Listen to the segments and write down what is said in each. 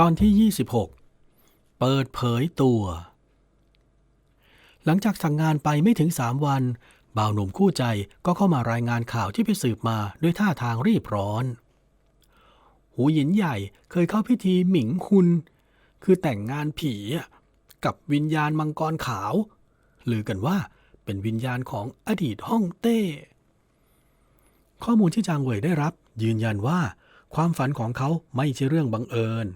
ตอนที่ 26 เปิดเผยตัว หลังจากสั่งงานไปไม่ถึงสามวัน บ่าวหนุ่มคู่ใจก็เข้ามารายงานข่าวที่ไปสืบมาด้วยท่าทางรีบร้อน หูหยินใหญ่เคยเข้าพิธีหมิงคุนคือแต่งงานผีกับวิญญาณมังกรขาวลือกันว่าเป็นวิญญาณของอดีตฮ่องเต้ ข้อมูลที่จางเหวยได้รับ ยืนยันว่าความฝันของเขาไม่ใช่เรื่องบังเอิญ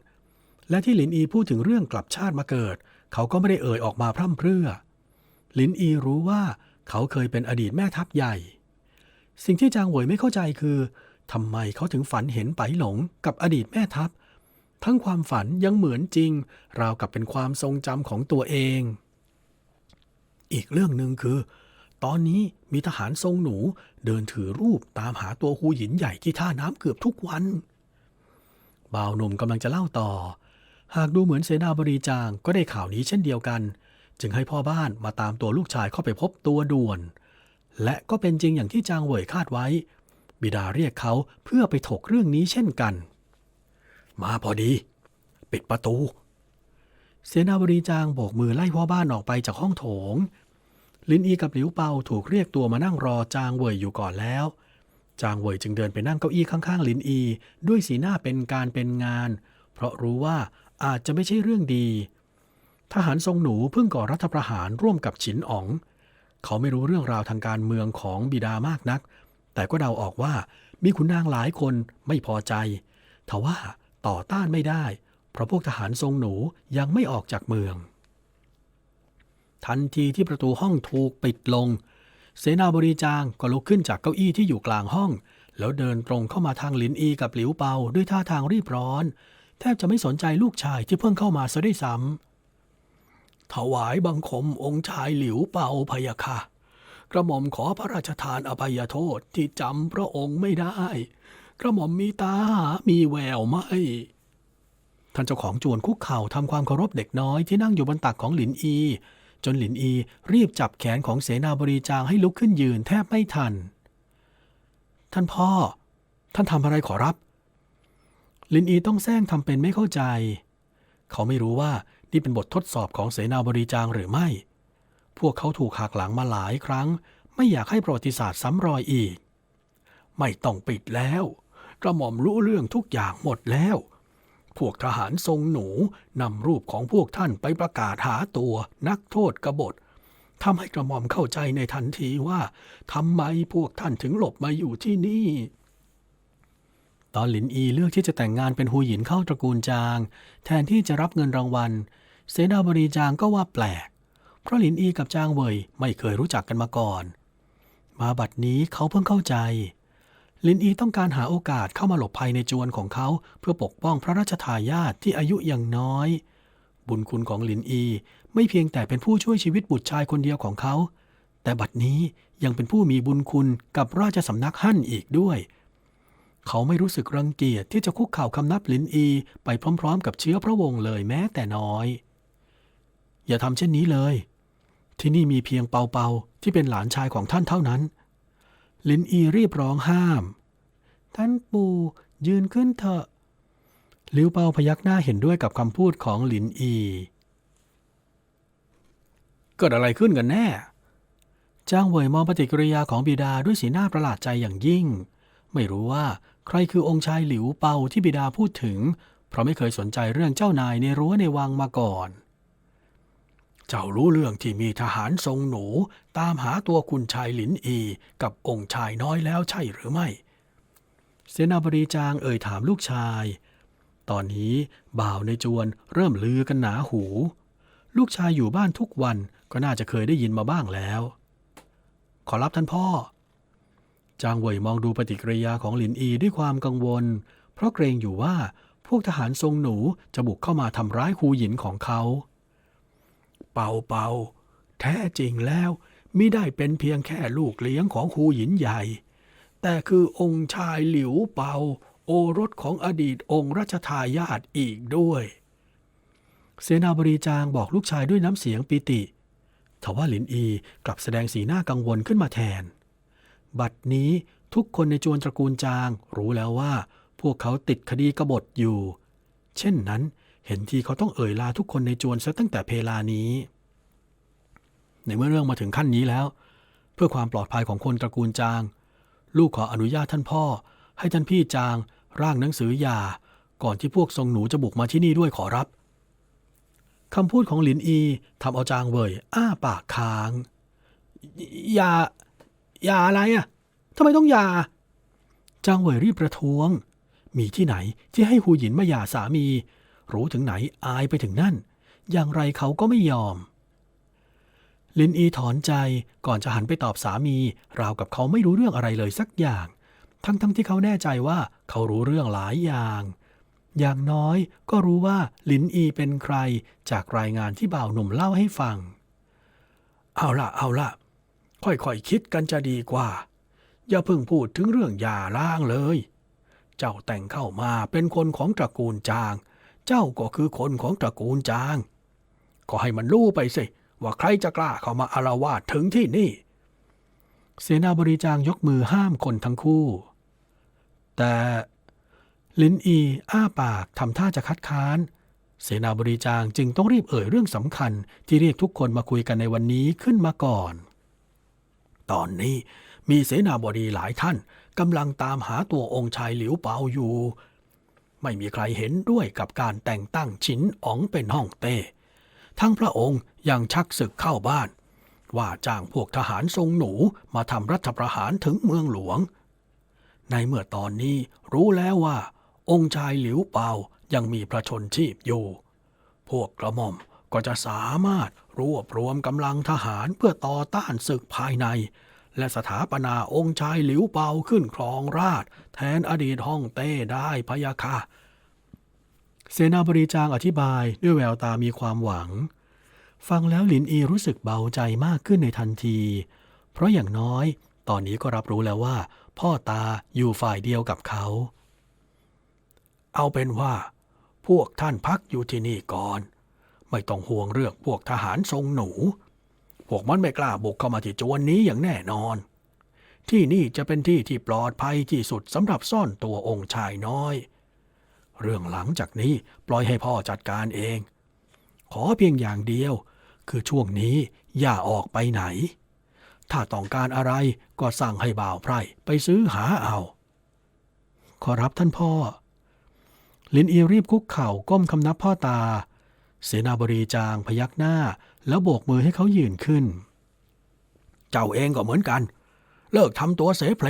และที่หลินอีพูดถึงเรื่องกลับชาติมาเกิด เขาก็ไม่ได้เอ่ยออกมาพร่ำเพรื่อ หลินอีรู้ว่าเขาเคยเป็นอดีตแม่ทัพใหญ่ สิ่งที่จางหวยไม่เข้าใจคือทำไมเขาถึงฝันเห็นไปหลงกับอดีตแม่ทัพ ทั้งความฝันยังเหมือนจริง ราวกับเป็นความทรงจำของตัวเอง อีกเรื่องหนึ่งคือ ตอนนี้มีทหารทรงหนูเดินถือรูปตามหาตัวฮูหยินใหญ่ที่ท่าน้ำเกือบทุกวันบ่าวหนุ่มกำลังจะเล่าต่อ หากดูเหมือนเสนาบดีจางก็ได้ข่าวนี้เช่นเดียวกัน จึงให้พ่อบ้านมาตามตัวลูกชายเข้าไปพบตัวด่วน และก็เป็นจริงอย่างที่จางเหวยคาดไว้ บิดาเรียกเขาเพื่อไปถกเรื่องนี้เช่นกัน มาพอดี ปิดประตู เสนาบดีจางโบกมือไล่พ่อบ้านออกไปจากห้องโถง ลินอีกับหลิวเปาถูกเรียกตัวมานั่งรอจางเหวยอยู่ก่อนแล้วจางเหวยจึงเดินไปนั่งเก้าอี้ข้างๆลินอี ด้วยสีหน้าเป็นการเป็นงาน เพราะรู้ว่า อาจจะไม่ใช่เรื่องดี ทหารทรงหนูเพิ่งก่อรัฐประหารร่วมกับฉินอ๋อง เขาไม่รู้เรื่องราวทางการเมืองของบิดามากนัก แต่ก็เดาออกว่ามีขุนนางหลายคนไม่พอใจทว่าต่อต้านไม่ได้ เพราะพวกทหารทรงหนูยังไม่ออกจากเมือง ทันทีที่ประตูห้องถูกปิดลง เสนาบริจางก็ลุกขึ้นจากเก้าอี้ที่อยู่กลางห้อง แล้วเดินตรงเข้ามาทางหลินอีกับหลิวเปาด้วยท่าทางรีบร้อน แทบจะไม่สนใจลูกชายที่เพิ่งเข้ามาซะด้วยซ้ำถวายบังคมองค์ชายหลิวเปาพยะค่ะกระหม่อมขอพระราชทานอภัยโทษที่จำพระองค์ไม่ได้ กระหม่อมมีตามีแววไหมท่านเจ้าของจวนคุกเข่าทำความเคารพเด็กน้อยที่นั่งอยู่บนตักของหลินอี จนหลินอีรีบจับแขนของเสนาบริจางให้ลุกขึ้นยืนแทบไม่ทัน ท่านพ่อ ท่านทำอะไรขอรับ ลินอีต้องแซงทำเป็นไม่เข้าใจ เขาไม่รู้ว่านี่เป็นบททดสอบของเสนาบริจางหรือไม่ พวกเขาถูกหักหลังมาหลายครั้ง ไม่อยากให้ประวัติศาสตร์ซ้ำรอยอีก ไม่ต้องปิดแล้ว กระหม่อมรู้เรื่องทุกอย่างหมดแล้ว พวกทหารทรงหนูนำรูปของพวกท่านไปประกาศหาตัวนักโทษกบฏทำให้กระหม่อมเข้าใจในทันทีว่าทำไมพวกท่านถึงหลบมาอยู่ที่นี่ ตอนหลินอีเลือกที่จะแต่งงานเป็นฮูหยินเข้าตระกูลจาง แทนที่จะรับเงินรางวัล เสนาบดีจางก็ว่าแปลก เพราะหลินอีกับจางเวยไม่เคยรู้จักกันมาก่อน มาบัดนี้เขาเพิ่งเข้าใจ ลินอีต้องการหาโอกาสเข้ามาหลบภัยในจวนของเขา เพื่อปกป้องพระราชทายาทที่อายุยังน้อย บุญคุณของหลินอี ไม่เพียงแต่เป็นผู้ช่วยชีวิตบุตรชายคนเดียวของเขา แต่บัดนี้ยังเป็นผู้มีบุญคุณกับราชสำนักฮั่นอีกด้วย เขาไม่รู้สึกรังเกียจที่จะคุกเข่าคำนับลินอี ไปพร้อมๆ กับเชื้อพระวงศ์เลยแม้แต่น้อย อย่าทำเช่นนี้เลย ที่นี่มีเพียงเปาเปาที่เป็นหลานชายของท่านเท่านั้น ลินอีรีบร้องห้าม ท่านปู่ยืนขึ้นเถอะลิวเปาพยักหน้าเห็นด้วยกับคำพูดของลินอี เกิดอะไรขึ้นกันแน่ จ้างเหวยมองปฏิกิริยาของบิดาด้วยสีหน้าประหลาดใจอย่างยิ่ง ไม่รู้ว่า ใครคือองค์ชายหลิวเปาที่บิดาพูดถึง เพราะไม่เคยสนใจเรื่องเจ้านายในรั้วในวังมาก่อน เจ้ารู้เรื่องที่มีทหารทรงหนู ตามหาตัวคุณชายหลินอี กับองค์ชายน้อยแล้วใช่หรือไม่ เสนาบดีจางเอ่ยถามลูกชาย ตอนนี้บ่าวในจวนเริ่มลือกันหนาหู ลูกชายอยู่บ้านทุกวันก็น่าจะเคยได้ยินมาบ้างแล้ว ขอรับท่านพ่อ จางเหวยมองดูปฏิกิริยาของหลินอีด้วยความกังวล เพราะเกรงอยู่ว่าพวกทหารทรงหนูจะบุกเข้ามาทำร้ายคูหยินของเขา เป่าเป่าแท้จริงแล้วมิได้เป็นเพียงแค่ลูกเลี้ยงของคูหยินใหญ่ แต่คือองค์ชายหลิวเปาโอรสของอดีตองค์รัชทายาทอีกด้วย เสนาบดีจางบอกลูกชายด้วยน้ำเสียงปิติทว่าหลินอีกลับแสดงสีหน้ากังวลขึ้นมาแทน บัดนี้ทุกคนในจวนตระกูลจางรู้แล้วว่า พวกเขาติดคดีกบฏอยู่ เช่นนั้น เห็นทีเขาต้องเอ่ยลาทุกคนในจวนซะตั้งแต่เพลานี้ ในเมื่อเรื่องมาถึงขั้นนี้แล้ว เพื่อความปลอดภัยของคนตระกูลจาง ลูกขออนุญาตท่านพ่อ ให้ท่านพี่จางร่างหนังสือหย่าก่อนที่พวกทรงหนูจะบุกมาที่นี่ด้วยขอรับคำพูดของหลินอีทำเอาจางเว่ยอ้าปากค้างย่า ย่าอะไรอะทำไมต้องย่า จางเว่ยรีบประท้วง มีที่ไหนที่ให้หูหยินมาหย่าสามี รู้ถึงไหนอายไปถึงนั่น อย่างไรเขาก็ไม่ยอม ลินอีถอนใจก่อนจะหันไปตอบสามีราวกับเขาไม่รู้เรื่องอะไรเลยสักอย่าง ทั้งๆทที่เขาแน่ใจว่าเขารู้เรื่องหลายอย่าง อย่างน้อยก็รู้ว่าลินอีเป็นใครจากรายงานที่บ่าวหนุ่มเล่าให้ฟัง เอาละเอาละ ค่อยๆคคิดกันจะดีกว่า อย่าเพิ่งพูดถึงเรื่องย่าร้างเลย เจ้าแต่งเข้ามาเป็นคนของตระกูลจาง เจ้าก็คือคนของตระกูลจาง ก็ให้มันรู้ไปสิ ว่าใครจะกล้าเข้ามาอารวาสถึงที่นี่ เสนาบริจางยกมือห้ามคนทั้งคู่ แต่ลินอีอ้าปากทำท่าจะคัดค้าน เสนาบริจางจึงต้องรีบเอ่ยเรื่องสำคัญที่เรียกทุกคนมาคุยกันในวันนี้ขึ้นมาก่อน ตอนนี้มีเสนาบดีหลายท่านกำลังตามหาตัวองค์ชายหลิวเปาอยู่ ไม่มีใครเห็นด้วยกับการแต่งตั้งฉินอ๋องเป็นห้องเต้ทั้งพระองค์ยังชักศึกเข้าบ้าน ว่าจ้างพวกทหารทรงหนูมาทำรัฐประหารถึงเมืองหลวง ในเมื่อตอนนี้รู้แล้วว่า องค์ชายหลิวเปายังมีพระชนชีพอยู่ พวกกระหม่อมก็จะสามารถ รวบรวมกำลังทหารเพื่อต่อต้านศึกภายใน และสถาปนาองค์ชายหลิวเปาขึ้นครองราช แทนอดีตฮ่องเต้ได้พะยะค่ะเสนาบริจางอธิบายด้วยแววตามีความหวัง ฟังแล้วหลินอีรู้สึกเบาใจมากขึ้นในทันที เพราะอย่างน้อย ตอนนี้ก็รับรู้แล้วว่า พ่อตาอยู่ฝ่ายเดียวกับเขา เอาเป็นว่า พวกท่านพักอยู่ที่นี่ก่อน ไม่ต้องห่วงเรื่องพวกทหารทรงหนู พวกมันไม่กล้าบุกเข้ามาที่จวนนี้อย่างแน่นอน ที่นี่จะเป็นที่ที่ปลอดภัยที่สุดสำหรับซ่อนตัวองค์ชายน้อย เรื่องหลังจากนี้ปล่อยให้พ่อจัดการเอง ขอเพียงอย่างเดียว คือช่วงนี้อย่าออกไปไหน ถ้าต้องการอะไรก็สั่งให้บ่าวไพร่ไปซื้อหาเอา ขอรับท่านพ่อลินอีรีบคุกเข่าก้มคำนับพ่อตา เสนาบดีจางพยักหน้า แล้วโบกมือให้เขายืนขึ้น เจ้าเองก็เหมือนกัน เลิกทำตัวเสเพล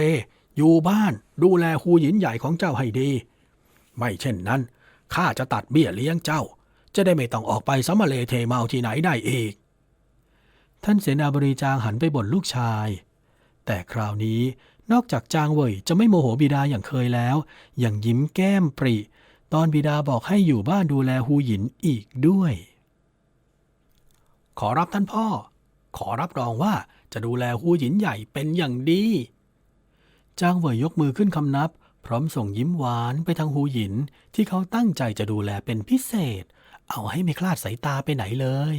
อยู่บ้านดูแลฮูหยินใหญ่ของเจ้าให้ดี ไม่เช่นนั้นข้าจะตัดเบี้ยเลี้ยงเจ้า จะได้ไม่ต้องออกไปสำมะเลเทเมาที่ไหนได้อีก ท่านเสนาบดีจางหันไปบ่นลูกชาย แต่คราวนี้นอกจากจางเว่ยจะไม่โมโหบิดาอย่างเคยแล้ว ยังยิ้มแก้มปริ ตอนบิดาบอกให้อยู่บ้านดูแลฮูหยินอีกด้วย ขอรับท่านพ่อ ขอรับรองว่าจะดูแลฮูหยินใหญ่เป็นอย่างดี จางเว่ยยกมือขึ้นคำนับ พร้อมส่งยิ้มหวานไปทางฮูหยินที่เขาตั้งใจจะดูแลเป็นพิเศษ เอาให้ไม่คลาดสายตาไปไหนเลย